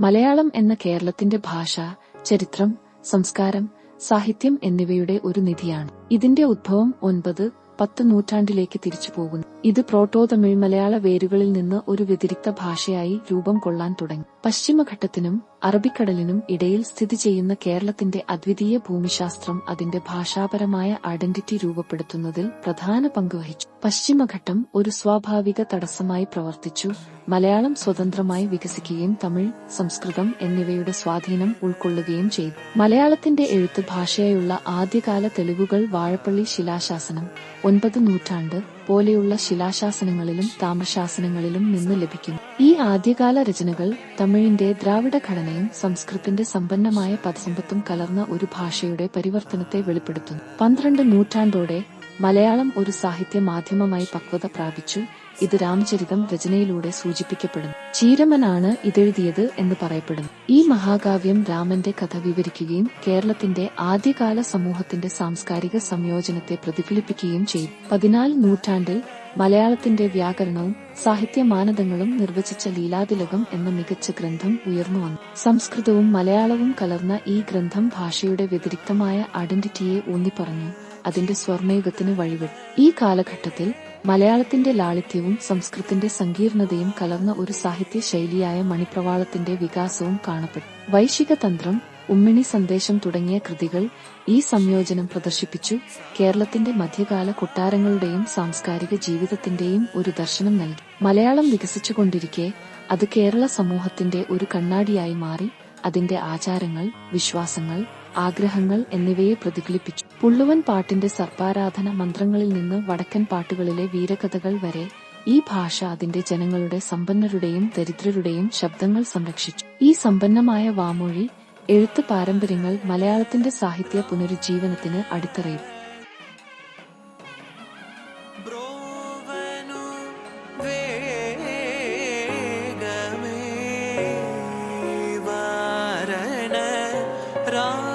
മലയാളം എന്ന കേരളത്തിന്റെ ഭാഷ ചരിത്രം സംസ്കാരം സാഹിത്യം എന്നിവയുടെ ഒരു നിധിയാണ്. ഇതിന്റെ ഉദ്ഭവം ഒൻപത് പത്ത് നൂറ്റാണ്ടിലേക്ക് തിരിച്ചു പോകുന്നു. ഇത് പ്രോട്ടോ തമിഴ് മലയാള വേരുകളിൽ നിന്ന് ഒരു വ്യതിരിക്ത ഭാഷയായി രൂപം കൊള്ളാൻ തുടങ്ങി. പശ്ചിമഘട്ടത്തിനും അറബിക്കടലിനും ഇടയിൽ സ്ഥിതി ചെയ്യുന്ന കേരളത്തിന്റെ അദ്വിതീയ ഭൂമിശാസ്ത്രം അതിന്റെ ഭാഷാപരമായ ഐഡന്റിറ്റി രൂപപ്പെടുത്തുന്നതിൽ പ്രധാന പങ്കുവഹിച്ചു പശ്ചിമഘട്ടം ഒരു സ്വാഭാവിക തടസ്സമായി പ്രവർത്തിച്ചു. മലയാളം സ്വതന്ത്രമായി വികസിക്കുകയും തമിഴ് സംസ്കൃതം എന്നിവയുടെ സ്വാധീനം ഉൾക്കൊള്ളുകയും ചെയ്തു. മലയാളത്തിന്റെ എഴുത്ത് ഭാഷയായുള്ള ആദ്യകാല തെളിവുകൾ വാഴപ്പള്ളി ശിലാശാസനം ഒൻപത് നൂറ്റാണ്ട് പോലെയുള്ള ശിലാശാസനങ്ങളിലും താമ്രശാസനങ്ങളിലും നിന്ന് ലഭിക്കുന്നു. ഈ ആദ്യകാല രചനകൾ തമിഴിന്റെ ദ്രാവിഡ ഘടനയും സംസ്കൃതത്തിന്റെ സമ്പന്നമായ പദസമ്പത്തും കലർന്ന ഒരു ഭാഷയുടെ പരിവർത്തനത്തെ വെളിപ്പെടുത്തുന്നു. പന്ത്രണ്ട് നൂറ്റാണ്ടോടെ മലയാളം ഒരു സാഹിത്യ മാധ്യമമായി പക്വത പ്രാപിച്ചു. ഇത് രാമചരിതം രചനയിലൂടെ സൂചിപ്പിക്കപ്പെടുന്നു. ചീരമനാണ് ഇതെഴുതിയത് എന്ന് പറയപ്പെടുന്നു. ഈ മഹാകാവ്യം രാമന്റെ കഥ വിവരിക്കുകയും കേരളത്തിന്റെ ആദ്യകാല സമൂഹത്തിന്റെ സാംസ്കാരിക സംയോജനത്തെ പ്രതിഫലിപ്പിക്കുകയും ചെയ്തു. പതിനാല് നൂറ്റാണ്ടിൽ മലയാളത്തിന്റെ വ്യാകരണവും സാഹിത്യ മാനദണ്ഡങ്ങളും നിർവചിച്ച ലീലാതിലകം എന്ന മികച്ച ഗ്രന്ഥം ഉയർന്നു വന്നു. സംസ്കൃതവും മലയാളവും കലർന്ന ഈ ഗ്രന്ഥം ഭാഷയുടെ വ്യതിരിക്തമായ ഐഡന്റിറ്റിയെ ഊന്നിപ്പറഞ്ഞു. അതിന്റെ സ്വർണയുഗത്തിന് വഴിവിടും ഈ കാലഘട്ടത്തിൽ മലയാളത്തിന്റെ ലാളിത്യവും സംസ്കൃതത്തിന്റെ സങ്കീർണതയും കലർന്ന ഒരു സാഹിത്യ ശൈലിയായ മണിപ്രവാളത്തിന്റെ വികാസവും കാണപ്പെടും വൈശിക തന്ത്രം ഉമ്മിണി സന്ദേശം തുടങ്ങിയ കൃതികൾ ഈ സംയോജനം പ്രദർശിപ്പിച്ചു. കേരളത്തിന്റെ മധ്യകാല കൊട്ടാരങ്ങളുടെയും സാംസ്കാരിക ജീവിതത്തിന്റെയും ഒരു ദർശനം നൽകി. മലയാളം വികസിച്ചുകൊണ്ടിരിക്കെ അത് കേരള സമൂഹത്തിന്റെ ഒരു കണ്ണാടിയായി മാറി. അതിന്റെ ആചാരങ്ങൾ വിശ്വാസങ്ങൾ ആഗ്രഹങ്ങൾ എന്നിവയെ പ്രതിഫലിപ്പിച്ചു പുള്ളുവൻ പാട്ടിന്റെ സർപ്പാരാധന മന്ത്രങ്ങളിൽ നിന്ന് വടക്കൻ പാട്ടുകളിലെ വീരകഥകൾ വരെ ഈ ഭാഷ അതിന്റെ ജനങ്ങളുടെ സമ്പന്നരുടെയും ദരിദ്രരുടെയും ശബ്ദങ്ങൾ സംരക്ഷിച്ചു ഈ സമ്പന്നമായ വാമൊഴി എഴുത്ത് പാരമ്പര്യങ്ങൾ മലയാളത്തിന്റെ സാഹിത്യ പുനരുജ്ജീവനത്തിന് അടിത്തറയും Oh.